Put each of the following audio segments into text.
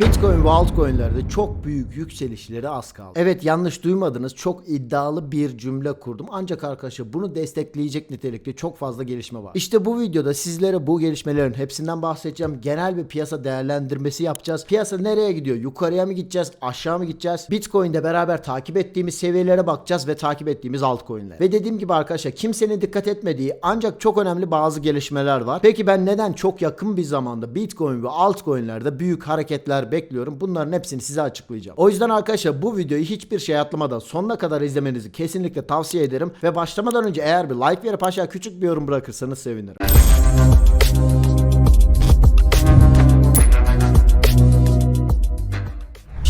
Bitcoin ve altcoin'lerde çok büyük yükselişleri az kaldı. Evet yanlış duymadınız çok iddialı bir cümle kurdum. Ancak arkadaşlar bunu destekleyecek nitelikte çok fazla gelişme var. İşte bu videoda sizlere bu gelişmelerin hepsinden bahsedeceğim. Genel bir piyasa değerlendirmesi yapacağız. Piyasa nereye gidiyor? Yukarıya mı gideceğiz? Aşağı mı gideceğiz? Bitcoin'de beraber takip ettiğimiz seviyelere bakacağız ve takip ettiğimiz altcoin'lere. Ve dediğim gibi arkadaşlar kimsenin dikkat etmediği ancak çok önemli bazı gelişmeler var. Peki ben neden çok yakın bir zamanda Bitcoin ve altcoin'lerde büyük hareketler bekliyorum? Bunların hepsini size açıklayacağım. O yüzden arkadaşlar bu videoyu hiçbir şey atlamadan sonuna kadar izlemenizi kesinlikle tavsiye ederim. Ve başlamadan önce eğer bir like verip aşağı küçük bir yorum bırakırsanız sevinirim.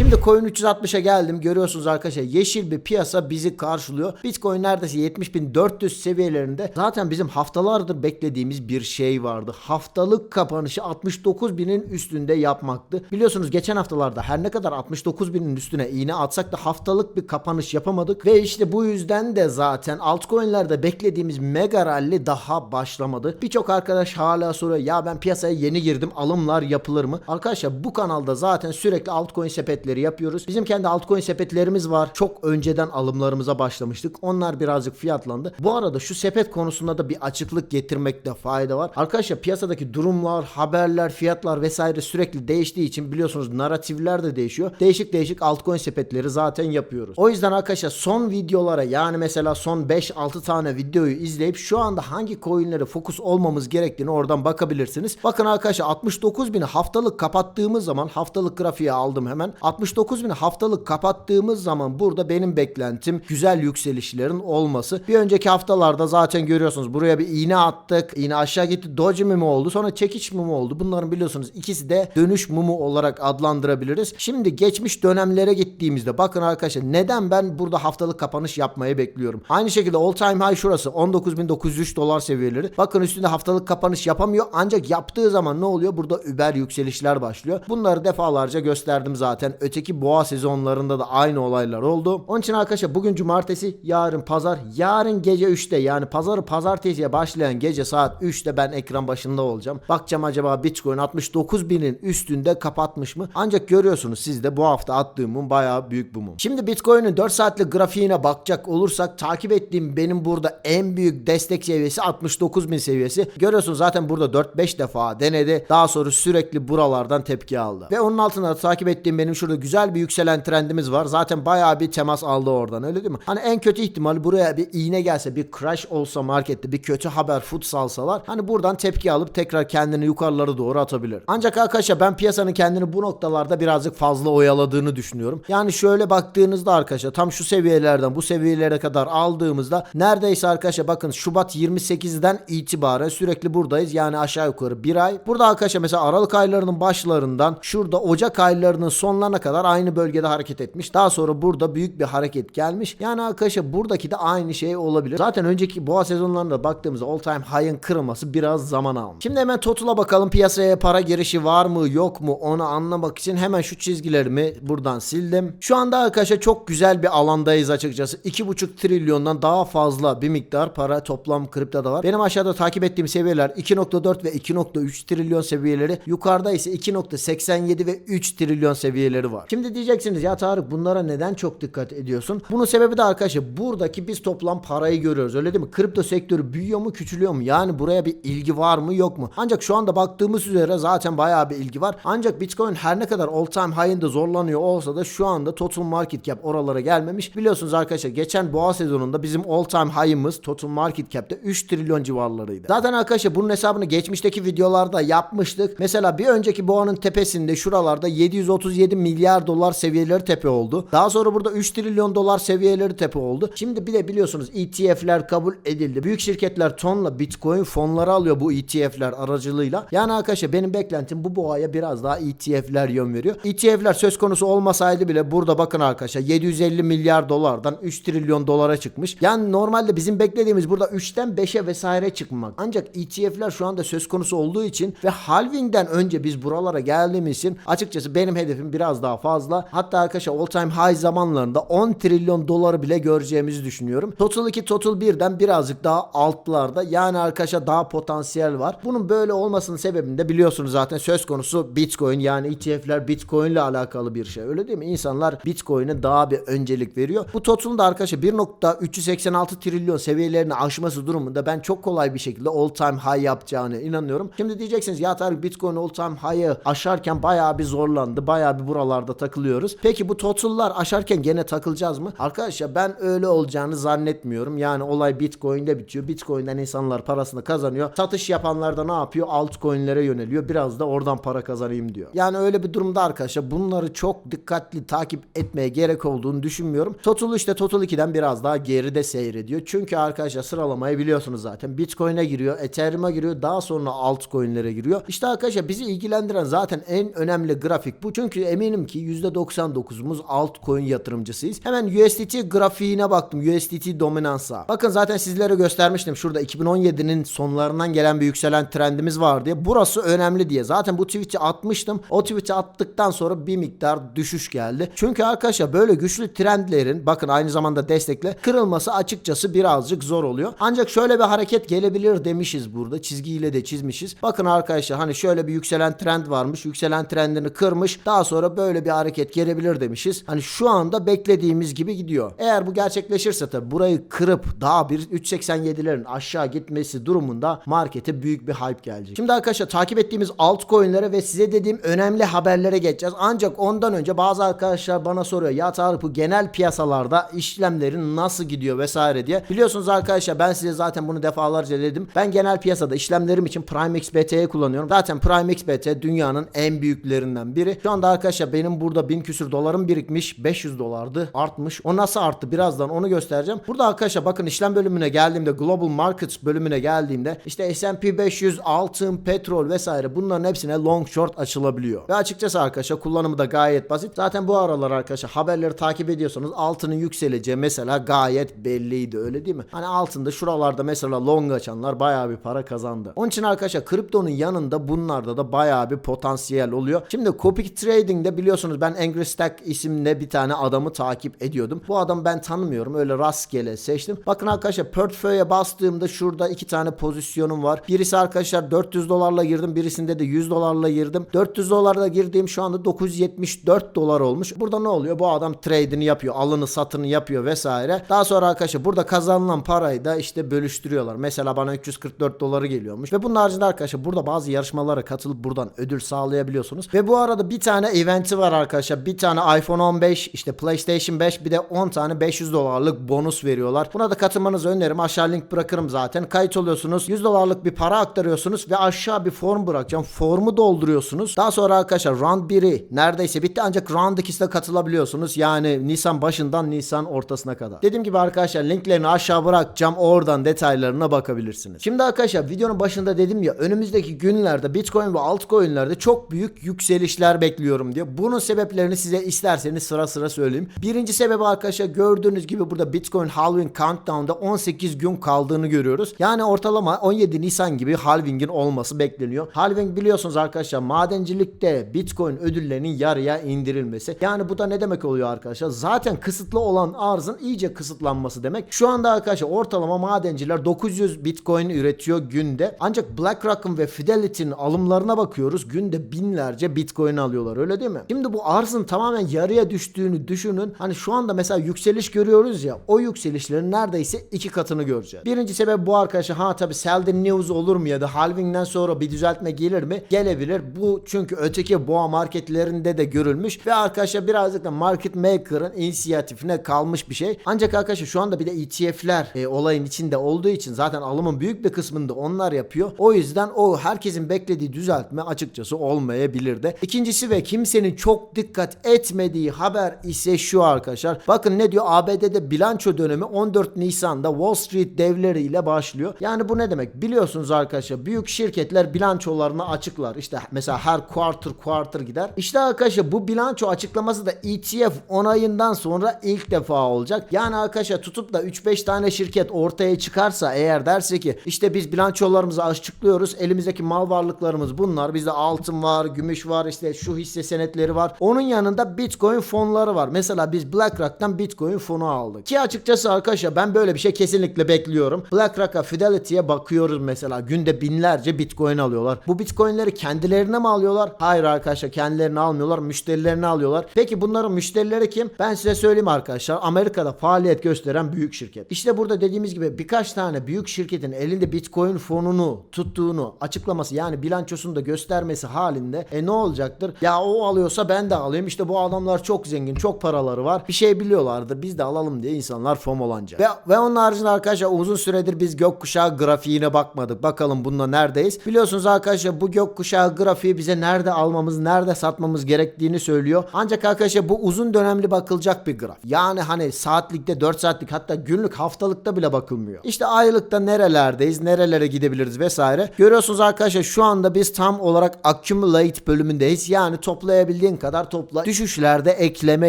Şimdi Coin 360'a geldim. Görüyorsunuz arkadaşlar yeşil bir piyasa bizi karşılıyor. Bitcoin neredeyse 70.400 seviyelerinde. Zaten bizim haftalardır beklediğimiz bir şey vardı. Haftalık kapanışı 69.000'in üstünde yapmaktı. Biliyorsunuz geçen haftalarda her ne kadar 69.000'in üstüne iğne atsak da haftalık bir kapanış yapamadık. Ve işte bu yüzden de zaten altcoin'lerde beklediğimiz mega rally daha başlamadı. Birçok arkadaş hala soruyor ya ben piyasaya yeni girdim alımlar yapılır mı? Arkadaşlar bu kanalda zaten sürekli altcoin sepetleri yapıyoruz. Bizim kendi altcoin sepetlerimiz var. Çok önceden alımlarımıza başlamıştık. Onlar birazcık fiyatlandı. Bu arada şu sepet konusunda da bir açıklık getirmekte fayda var. Arkadaşlar piyasadaki durumlar, haberler, fiyatlar vesaire sürekli değiştiği için biliyorsunuz naratifler de değişiyor. Değişik değişik altcoin sepetleri zaten yapıyoruz. O yüzden arkadaşlar son videolara yani mesela son 5-6 tane videoyu izleyip şu anda hangi coinlere fokus olmamız gerektiğini oradan bakabilirsiniz. Bakın arkadaşlar 69 bin haftalık kapattığımız zaman haftalık grafiği aldım hemen. 69 bin haftalık kapattığımız zaman burada benim beklentim güzel yükselişlerin olması. Bir önceki haftalarda zaten görüyorsunuz buraya bir iğne attık. İğne aşağı gitti. Doji mumu oldu. Sonra çekiç mumu oldu. Bunların biliyorsunuz ikisi de dönüş mumu olarak adlandırabiliriz. Şimdi geçmiş dönemlere gittiğimizde bakın arkadaşlar neden ben burada haftalık kapanış yapmayı bekliyorum. Aynı şekilde all time high şurası 19.903 dolar seviyeleri. Bakın üstünde haftalık kapanış yapamıyor ancak yaptığı zaman ne oluyor? Burada über yükselişler başlıyor. Bunları defalarca gösterdim zaten. Öteki boğa sezonlarında da aynı olaylar oldu. Onun için arkadaşlar bugün cumartesi, yarın pazar, yarın gece 3'te yani pazarı pazartesiye başlayan gece saat 3'te ben ekran başında olacağım. Bakacağım acaba Bitcoin 69 binin üstünde kapatmış mı? Ancak görüyorsunuz siz de bu hafta attığım mum bayağı büyük bu mum. Şimdi Bitcoin'in 4 saatlik grafiğine bakacak olursak takip ettiğim benim burada en büyük destek seviyesi 69 bin seviyesi. Görüyorsunuz zaten burada 4-5 defa denedi. Daha sonra sürekli buralardan tepki aldı. Ve onun altında da takip ettiğim benim şurada güzel bir yükselen trendimiz var. Zaten bayağı bir temas aldı oradan öyle değil mi? Hani en kötü ihtimal buraya bir iğne gelse bir crash olsa markette bir kötü haber foot salsalar hani buradan tepki alıp tekrar kendini yukarılara doğru atabilir. Ancak arkadaşlar ben piyasanın kendini bu noktalarda birazcık fazla oyaladığını düşünüyorum. Yani şöyle baktığınızda arkadaşlar tam şu seviyelerden bu seviyelere kadar aldığımızda neredeyse arkadaşlar bakın Şubat 28'den itibaren sürekli buradayız. Yani aşağı yukarı bir ay. Burada arkadaşlar mesela Aralık aylarının başlarından şurada Ocak aylarının sonlarına kadar aynı bölgede hareket etmiş. Daha sonra burada büyük bir hareket gelmiş. Yani arkadaşlar buradaki de aynı şey olabilir. Zaten önceki boğa sezonlarında baktığımızda all time high'ın kırılması biraz zaman almış. Şimdi hemen Total'a bakalım piyasaya para girişi var mı yok mu onu anlamak için hemen şu çizgilerimi buradan sildim. Şu anda arkadaşlar çok güzel bir alandayız açıkçası. 2,5 trilyondan daha fazla bir miktar para toplam kriptoda var. Benim aşağıda takip ettiğim seviyeler 2.4 ve 2.3 trilyon seviyeleri. Yukarıda ise 2.87 ve 3 trilyon seviyeleri var. Şimdi diyeceksiniz ya Tarık bunlara neden çok dikkat ediyorsun? Bunun sebebi de arkadaşlar buradaki biz toplam parayı görüyoruz öyle değil mi? Kripto sektörü büyüyor mu küçülüyor mu? Yani buraya bir ilgi var mı yok mu? Ancak şu anda baktığımız üzere zaten bayağı bir ilgi var. Ancak Bitcoin her ne kadar all time high'ında zorlanıyor olsa da şu anda total market cap oralara gelmemiş. Biliyorsunuz arkadaşlar geçen boğa sezonunda bizim all time high'ımız total market cap'te 3 trilyon civarlarıydı. Zaten arkadaşlar bunun hesabını geçmişteki videolarda yapmıştık. Mesela bir önceki boğanın tepesinde şuralarda 737 milyar dolar seviyeleri tepe oldu. Daha sonra burada 3 trilyon dolar seviyeleri tepe oldu. Şimdi bir de biliyorsunuz ETF'ler kabul edildi. Büyük şirketler tonla Bitcoin fonları alıyor bu ETF'ler aracılığıyla. Yani arkadaşlar benim beklentim bu boğaya biraz daha ETF'ler yön veriyor. ETF'ler söz konusu olmasaydı bile burada bakın arkadaşlar 750 milyar dolardan 3 trilyon dolara çıkmış. Yani normalde bizim beklediğimiz burada 3'ten 5'e vesaire çıkmak. Ancak ETF'ler şu anda söz konusu olduğu için ve halvingden önce biz buralara geldiğimiz için açıkçası benim hedefim biraz daha fazla. Hatta arkadaşlar all time high zamanlarında 10 trilyon doları bile göreceğimizi düşünüyorum. Total 2 Total 1'den birazcık daha altlarda. Yani arkadaşlar daha potansiyel var. Bunun böyle olmasının sebebini de biliyorsunuz zaten söz konusu Bitcoin yani ETF'ler Bitcoin ile alakalı bir şey. Öyle değil mi? İnsanlar Bitcoin'e daha bir öncelik veriyor. Bu Total'ın da arkadaşlar 1.386 trilyon seviyelerini aşması durumunda ben çok kolay bir şekilde all time high yapacağını inanıyorum. Şimdi diyeceksiniz ya Tarık Bitcoin all time high'ı aşarken bayağı bir zorlandı. Bayağı bir buralarda takılıyoruz. Peki bu total'lar aşarken gene takılacağız mı? Arkadaşlar ben öyle olacağını zannetmiyorum. Yani olay Bitcoin'de bitiyor. Bitcoin'den insanlar parasını kazanıyor. Satış yapanlar da ne yapıyor? Altcoin'lere yöneliyor. Biraz da oradan para kazanayım diyor. Yani öyle bir durumda arkadaşlar bunları çok dikkatli takip etmeye gerek olduğunu düşünmüyorum. Total işte Total 2'den biraz daha geride seyrediyor. Çünkü arkadaşlar sıralamayı biliyorsunuz zaten. Bitcoin'e giriyor, Ethereum'a giriyor, daha sonra altcoin'lere giriyor. İşte arkadaşlar bizi ilgilendiren zaten en önemli grafik bu. Çünkü eminim ki %99'umuz altcoin yatırımcısıyız. Hemen USDT grafiğine baktım. USDT dominansa. Bakın zaten sizlere göstermiştim. Şurada 2017'nin sonlarından gelen bir yükselen trendimiz var diye. Burası önemli diye. Zaten bu tweet'i atmıştım. O tweet'i attıktan sonra bir miktar düşüş geldi. Çünkü arkadaşlar böyle güçlü trendlerin bakın aynı zamanda destekle kırılması açıkçası birazcık zor oluyor. Ancak şöyle bir hareket gelebilir demişiz burada. Çizgiyle de çizmişiz. Bakın arkadaşlar hani şöyle bir yükselen trend varmış. Yükselen trendini kırmış. Daha sonra böyle bir hareket gelebilir demişiz. Hani şu anda beklediğimiz gibi gidiyor. Eğer bu gerçekleşirse tabi burayı kırıp daha bir 3.87'lerin aşağı gitmesi durumunda markete büyük bir hype gelecek. Şimdi arkadaşlar takip ettiğimiz altcoin'lere ve size dediğim önemli haberlere geçeceğiz. Ancak ondan önce bazı arkadaşlar bana soruyor ya Tarık bu genel piyasalarda işlemlerin nasıl gidiyor vesaire diye. Biliyorsunuz arkadaşlar ben size zaten bunu defalarca dedim. Ben genel piyasada işlemlerim için PrimeXBT'yi kullanıyorum. Zaten PrimeXBT dünyanın en büyüklerinden biri. Şu anda arkadaşlar benim burada 1000 küsür dolarım birikmiş. 500 dolardı. Artmış. O nasıl arttı? Birazdan onu göstereceğim. Burada arkadaşlar bakın işlem bölümüne geldiğimde Global Markets bölümüne geldiğimde işte S&P 500, altın, petrol vesaire bunların hepsine long short açılabiliyor. Ve açıkçası arkadaşlar kullanımı da gayet basit. Zaten bu aralar arkadaşlar haberleri takip ediyorsanız altının yükseleceği mesela gayet belliydi öyle değil mi? Hani altında şuralarda mesela long açanlar bayağı bir para kazandı. Onun için arkadaşlar kriptonun yanında bunlarda da bayağı bir potansiyel oluyor. Şimdi Copy Trading'de biliyorsunuz ben Angry Stack isimli bir tane adamı takip ediyordum. Bu adamı ben tanımıyorum. Öyle rastgele seçtim. Bakın arkadaşlar portföye bastığımda şurada iki tane pozisyonum var. Birisi arkadaşlar 400 dolarla girdim. Birisinde de 100 dolarla girdim. 400 dolarla girdiğim şu anda 974 dolar olmuş. Burada ne oluyor? Bu adam trade'ini yapıyor. Alını satını yapıyor vesaire. Daha sonra arkadaşlar burada kazanılan parayı da işte bölüştürüyorlar. Mesela bana 344 doları geliyormuş. Ve bunun haricinde arkadaşlar burada bazı yarışmalara katılıp buradan ödül sağlayabiliyorsunuz. Ve bu arada bir tane eventi var arkadaşlar. Bir tane iPhone 15 işte PlayStation 5 bir de 10 tane 500 dolarlık bonus veriyorlar. Buna da katılmanızı öneririm. Aşağı link bırakırım zaten. Kayıt oluyorsunuz. 100 dolarlık bir para aktarıyorsunuz ve aşağı bir form bırakacağım. Formu dolduruyorsunuz. Daha sonra arkadaşlar round 1'i neredeyse bitti ancak round 2'sine katılabiliyorsunuz. Yani Nisan başından Nisan ortasına kadar. Dediğim gibi arkadaşlar linklerini aşağı bırakacağım. Oradan detaylarına bakabilirsiniz. Şimdi arkadaşlar videonun başında dedim ya önümüzdeki günlerde Bitcoin ve altcoin'lerde çok büyük yükselişler bekliyorum diye. Bunun sebeplerini size isterseniz sıra sıra söyleyeyim. Birinci sebebi arkadaşlar gördüğünüz gibi burada Bitcoin Halving Countdown'da 18 gün kaldığını görüyoruz. Yani ortalama 17 Nisan gibi halving'in olması bekleniyor. Halving biliyorsunuz arkadaşlar madencilikte Bitcoin ödüllerinin yarıya indirilmesi. Yani bu da ne demek oluyor arkadaşlar? Zaten kısıtlı olan arzın iyice kısıtlanması demek. Şu anda arkadaşlar ortalama madenciler 900 Bitcoin üretiyor günde. Ancak BlackRock'ın ve Fidelity'nin alımlarına bakıyoruz. Günde binlerce Bitcoin alıyorlar öyle değil mi? Şimdi bu arzın tamamen yarıya düştüğünü düşünün. Hani şu anda mesela yükseliş görüyoruz ya o yükselişlerin neredeyse iki katını göreceğiz. Birinci sebep bu arkadaşlar. Ha tabi the news olur mu ya da halvingden sonra bir düzeltme gelir mi? Gelebilir. Bu çünkü öteki boğa marketlerinde de görülmüş ve arkadaşlar birazcık da market maker'ın inisiyatifine kalmış bir şey. Ancak arkadaşlar şu anda bir de ETF'ler e, olayın içinde olduğu için zaten alımın büyük bir kısmını da onlar yapıyor. O yüzden o herkesin beklediği düzeltme açıkçası olmayabilir de. İkincisi ve kimsenin çok dikkat etmediği haber ise şu arkadaşlar. Bakın ne diyor ABD'de bilanço dönemi 14 Nisan'da Wall Street devleriyle başlıyor. Yani bu ne demek? Biliyorsunuz arkadaşlar büyük şirketler bilançolarını açıklar. İşte mesela her quarter quarter gider. İşte arkadaşlar bu bilanço açıklaması da ETF onayından sonra ilk defa olacak. Yani arkadaşlar tutup da 3-5 tane şirket ortaya çıkarsa eğer derse ki işte biz bilançolarımızı açıklıyoruz. Elimizdeki mal varlıklarımız bunlar. Bizde altın var, gümüş var, işte şu hisse senetleri var. Onun yanında Bitcoin fonları var. Mesela biz BlackRock'tan Bitcoin fonu aldık. Ki açıkçası arkadaşlar ben böyle bir şey kesinlikle bekliyorum. BlackRock'a Fidelity'ye bakıyoruz mesela. Günde binlerce Bitcoin alıyorlar. Bu Bitcoin'leri kendilerine mi alıyorlar? Hayır arkadaşlar kendilerini almıyorlar. Müşterilerini alıyorlar. Peki bunların müşterileri kim? Ben size söyleyeyim arkadaşlar. Amerika'da faaliyet gösteren büyük şirket. İşte burada dediğimiz gibi birkaç tane büyük şirketin elinde Bitcoin fonunu tuttuğunu açıklaması yani bilançosunu da göstermesi halinde e ne olacaktır? Ya o alıyorsa ben de alayım. İşte bu adamlar çok zengin, çok paraları var. Bir şey biliyorlardır. Biz de alalım diye insanlar FOMOlanacak. Ve, ve onun haricinde arkadaşlar uzun süredir biz gökkuşağı grafiğine bakmadık. Bakalım bununla neredeyiz? Biliyorsunuz arkadaşlar bu gökkuşağı grafiği bize nerede almamız, nerede satmamız gerektiğini söylüyor. Ancak arkadaşlar bu uzun dönemli bakılacak bir graf. Yani hani saatlikte, 4 saatlik hatta günlük, haftalıkta bile bakılmıyor. İşte aylıkta nerelerdeyiz, nerelere gidebiliriz vesaire. Görüyorsunuz arkadaşlar şu anda biz tam olarak accumulate bölümündeyiz. Yani toplayabildiğin kadar topla. Düşüşlerde ekleme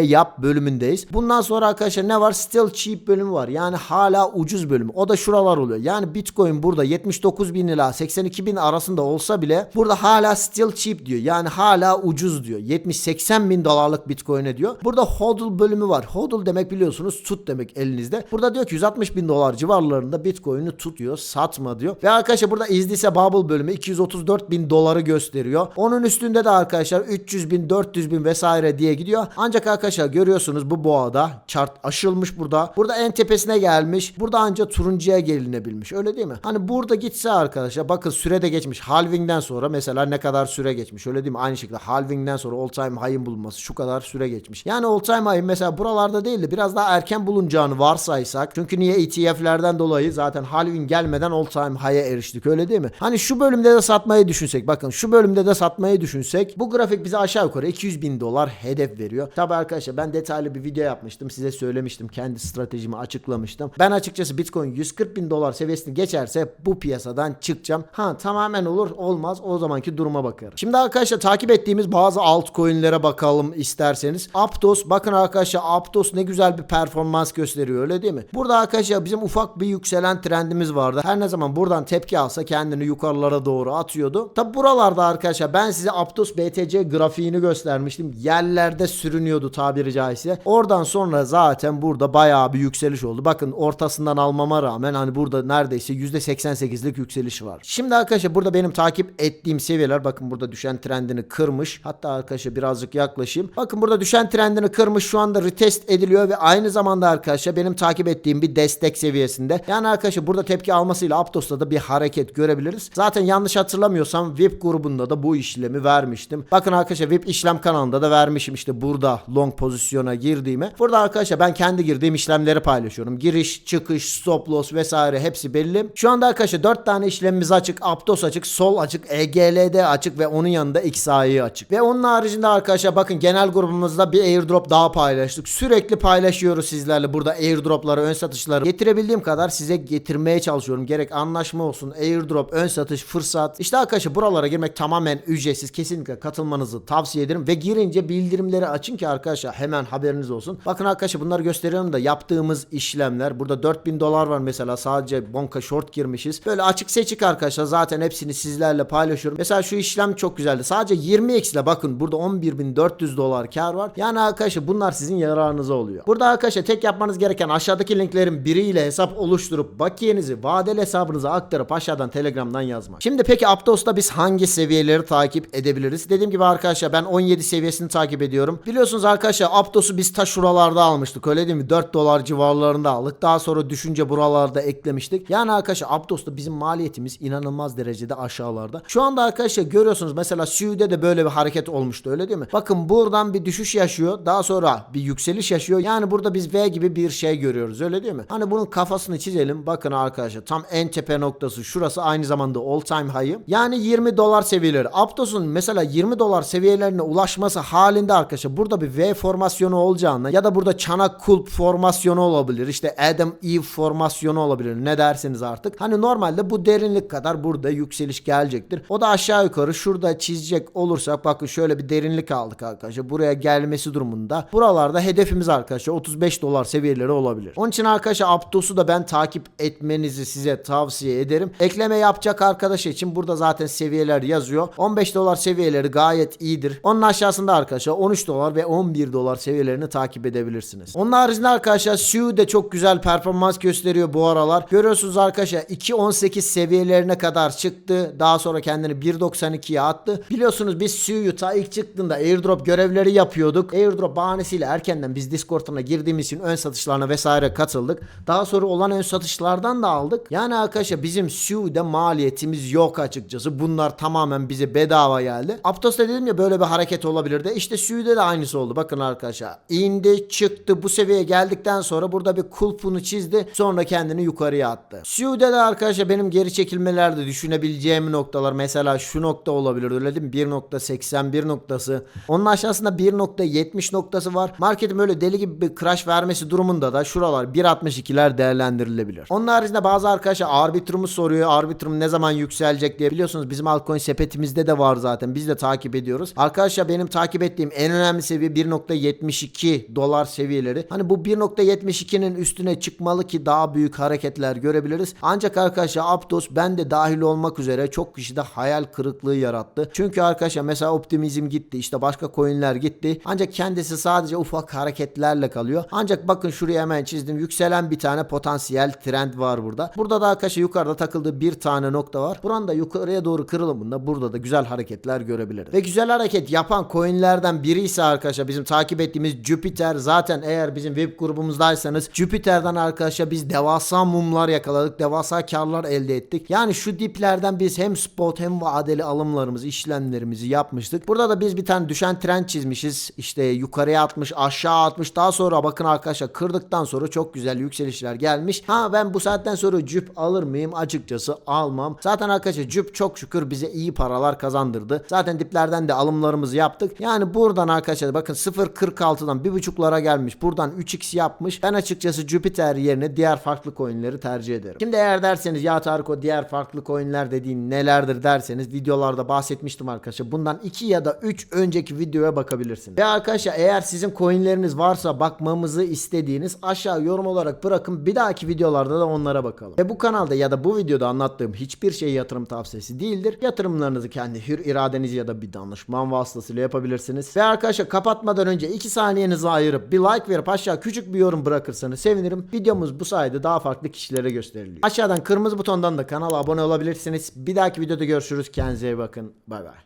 yap bölümündeyiz. Bundan sonra arkadaşlar ne var? Still cheap bölümü var. Yani hala ucuz bölümü. O da şuralar oluyor. Yani Bitcoin burada 79 bin ila 82 bin arasında olsa bile burada hala still cheap diyor. Yani hala ucuz diyor. 70-80 bin dolarlık Bitcoin'e diyor. Burada hodl bölümü var. Hodl demek biliyorsunuz tut demek elinizde. Burada diyor ki 160 bin dolar civarlarında Bitcoin'i tutuyor. Satma diyor. Ve arkadaşlar burada izdise bubble bölümü 234 bin doları gösteriyor. Onun üstünde de arkadaşlar 300 bin 400 bin vesaire diye gidiyor. Ancak arkadaşlar görüyorsunuz bu boğada chart aşılmış burada. Burada en tepesine gelmiş. Burada ancak turuncuya gelinebilmiş. Öyle değil mi? Hani burada gitse arkadaşlar bakın süre de geçmiş. Halving'den sonra mesela ne kadar süre geçmiş. Öyle değil mi? Aynı şekilde halving'den sonra all time high'ın bulunması şu kadar süre geçmiş. Yani all time high'ın mesela buralarda değil de biraz daha erken bulunacağını varsaysak. Çünkü niye ETF'lerden dolayı zaten halving gelmeden all time high'a eriştik. Öyle değil mi? Hani şu bölümde de satmayı düşünsek. Bakın şu bölümde de satmayı düşünsek. Bu grafik bize aşağı yukarı 200 bin dolar hedef veriyor. Tabi arkadaşlar ben detaylı bir video yapmıştım. Size söylemiştim. Kendi stratejimi açıklamıştım. Ben açıkçası Bitcoin 140 bin dolar seviyesini geçerse bu piyasadan çıkacağım. Ha tamamen olur olmaz o zamanki duruma bakarım. Şimdi arkadaşlar takip ettiğimiz bazı altcoin'lere bakalım isterseniz. Aptos bakın arkadaşlar Aptos ne güzel bir performans gösteriyor öyle değil mi? Burada arkadaşlar bizim ufak bir yükselen trendimiz vardı. Her ne zaman buradan tepki alsa kendini yukarılara doğru atıyordu. Tabi buralarda arkadaşlar ben size Aptos BTC grafiğini göstermiştim. Yerlerde sürünüyordu tabiri caizse. Oradan sonra zaten burada bayağı bir yükseliş oldu. Bakın ortasından almama rağmen hani burada neredeyse %88'lik yükseliş var. Şimdi arkadaşlar burada benim takip ettiğim seviyeler bakın burada düşen trendini kırmış. Hatta arkadaşlar birazcık yaklaşayım. Bakın burada düşen trendini kırmış şu anda retest ediliyor ve aynı zamanda arkadaşlar benim takip ettiğim bir destek seviyesinde. Yani arkadaşlar burada tepki almasıyla Aptos'ta da bir hareket görebiliriz. Zaten yanlış hatırlamıyorsam VIP grubunda da bu işlemi vermiştim. Bakın arkadaşlar VIP işlem kanalında da vermişim işte burada long pozisyona girdiğimi. Burada arkadaşlar ben kendi girdiğim işlemleri paylaşıyorum. Giriş, çıkış, stop loss vesaire hepsi belli. Şu anda arkadaşlar 4 tane işlemimiz açık. Aptos açık, sol açık, EGLD açık ve onun yanında XAI açık. Ve onun haricinde arkadaşlar bakın genel grubumuzda bir airdrop daha paylaştık. Sürekli paylaşıyoruz sizlerle burada airdropları, ön satışları. Getirebildiğim kadar size getirmeye çalışıyorum. Gerek anlaşma olsun, airdrop, ön satış, fırsat. İşte arkadaşlar buralara girmek tamamen ücretsiz. Kesinlikle katılmanızı tavsiye ederim. Ve girince bildirimleri açın ki arkadaşlar hemen haberiniz olsun. Bakın arkadaşlar bunları gösteriyorum da yaptığımız işlemler. Burada 4000 dolar var mesela sadece bonka short girmişiz. Böyle açık seçik arkadaşlar zaten hepsini sizlerle paylaşıyorum. Mesela şu işlem çok güzeldi. Sadece 20x ile bakın burada 11.400 dolar kar var. Yani arkadaşlar bunlar sizin yararınıza oluyor. Burada arkadaşlar tek yapmanız gereken aşağıdaki linklerin biriyle hesap oluşturup bakiyenizi vadeli hesabınıza aktarıp aşağıdan telegramdan yazmak. Şimdi peki Aptos'ta biz hangi seviyeleri takip edebiliriz? Dediğim gibi arkadaşlar ben 17 seviyesini takip ediyorum. Biliyorsunuz arkadaşlar Aptos'u biz ta şuralarda almıştık öyle değil mi? 4 dolar civarlarında aldık. Daha sonra düşünce buralarda eklemiştik. Yani arkadaşlar Aptos'ta bizim maliyetimiz inanılmaz derecede aşağılarda. Şu anda arkadaşlar görüyorsunuz mesela Su'de de böyle bir hareket olmuştu öyle değil mi? Bakın buradan bir düşüş yaşıyor. Daha sonra bir yükseliş yaşıyor. Yani burada biz V gibi bir şey görüyoruz öyle değil mi? Hani bunun kafasını çizelim. Bakın arkadaşlar tam en tepe noktası şurası aynı zamanda all time high'ı. Yani 20 dolar seviyeleri. Aptos'un mesela 20 dolar seviyelerine ulaşması halinde arkadaşlar burada bir V formasyonu olacağını ya da burada çanak kulp formasyonu olabilir. İşte Adam Eve formasyonu olabilir. Ne derseniz artık. Hani normalde bu derinlik kadar burada yükseliş gelecektir. O da aşağı yukarı şurada çizecek olursak bakın şöyle bir derinlik aldık arkadaşlar. Buraya gelmesi durumunda. Buralarda hedefimiz arkadaşlar 35 dolar seviyeleri olabilir. Onun için arkadaşlar Aptos'u da ben takip etmenizi size tavsiye ederim. Ekleme yapacak arkadaş için burada zaten seviyeler yazıyor. 15 dolar seviyeleri gayet iyidir. Onun aşağısında arkadaşlar 13 dolar ve 11 dolar seviyelerini takip edebilirsiniz. Onun haricinde arkadaşlar Sue de çok güzel performans gösteriyor bu aralar. Görüyorsunuz arkadaşlar 2.18 seviyelerine kadar çıktı. Daha sonra kendini 1.92'ye attı. Biliyorsunuz biz Sue'yu ta ilk çıktığında airdrop görevleri yapıyorduk. Airdrop bahanesiyle erkenden biz Discord'una girdiğimiz için ön satışlarına vesaire katıldık. Daha sonra olan ön satışlardan da aldık. Yani arkadaşlar bizim Sue'de maliyetimiz yok açıkçası. Bunlar tamamen bize bedava geldi. Aptos'ta dedim ya böyle bir hareket olabilirdi. İşte Sue'de de aynısı oldu. Bakın arkadaşlar. indi çıktı bu seviyeye geldikten sonra burada bir kulpunu çizdi. Sonra kendini yukarıya attı. Sue'de de arkadaşlar benim geri çekilmelerde düşünebileceğim noktalar mesela şu nokta olabilir öyle değil mi? 1.81 noktası. Onun aşağısında 1.70 noktası var. Marketin böyle deli gibi bir crash vermesi durumunda da şuralar 1.62'ler değerlendirilebilir. Onun haricinde bazı arkadaşlar arbitrumu soruyor. Arbitrum ne zaman yükselecek diye. Biliyorsunuz bizim altcoin sepetimizde de var zaten. Biz de takip ediyoruz. Arkadaşlar benim takip ettiğim en önemli seviye 1.72 dolar seviyeleri. Hani bu 1.72'nin üstüne çıkmalı ki daha büyük hareketler görebiliriz. Ancak arkadaşlar Aptos ben de dahil olmak üzere çok kişide hayal kırıklığı yarattı. Çünkü arkadaşlar mesela optimizm gitti. işte başka coinler gitti. Ancak kendisi sadece ufak hareketlerle kalıyor. Ancak bakın şuraya hemen çizdim. Yükselen bir tane potansiyel trend var burada. Burada da arkadaşlar yukarıda takıldığı bir tane nokta var. Buranın da yukarıya doğru kırılımında burada da güzel hareketler görebiliriz. Ve güzel hareket yapan coinlerden biri ise arkadaşlar bizim takip ettiğimiz Jupiter. Zaten eğer bizim web grubumuzdaysanız Jupiter'den arkadaşlar biz devasa mumlar yakaladık. Devasa karlar elde ettik. Yani şu diplerden biz hem spot hem vadeli alımlarımızı, işlemlerimizi yapmıştık. Burada da biz bir tane düşen trend çizmişiz. İşte yukarıya atmış, aşağı atmış. Daha sonra bakın arkadaşlar kırdıktan sonra çok güzel yükselişler gelmiş. Ha ben bu saatten sonra Jup alır mıyım? Açıkçası almam. Zaten arkadaşlar Jup çok şükür bize iyi paralar kazandırdı. Zaten diplerden de alımlarımızı yaptık. Yani buradan arkadaşlar bakın 0.46'dan 1.5'lara gelmiş. Buradan 3x yapmış. Ben açıkçası Jupiter yerine diğer farklı coinleri tercih ederim. Şimdi eğer derseniz ya Tarık o diğer farklı coinler dediğin nelerdir derseniz videolarda bahsetmiştim arkadaşlar. Bundan 2 ya da 3 önceki videoya bakabilirsiniz. Ve arkadaşlar eğer sizin coinleriniz varsa bakmamızı istediğiniz aşağı yorum olarak bırakın. Bir dahaki videolarda da onlara bakalım. Ve bu kanalda ya da bu videoda anlattığım hiçbir şey yatırım tavsiyesi değildir. Yatırımlarınızı kendi hür iradeniz ya da bir danışman vasıtasıyla yapabilirsiniz. Ve arkadaşlar kapatmadan önce 2 saniyenizi ayırıp bir like verip aşağı küçük bir yorum bırakırsanız sevinirim. Videomuz bu sayede daha farklı kişilere gösteriliyor. Aşağıdan kırmızı butondan da kanala abone olabilirsiniz. Bir dahaki videoda görüşürüz. Kendinize iyi bakın. Bay bay.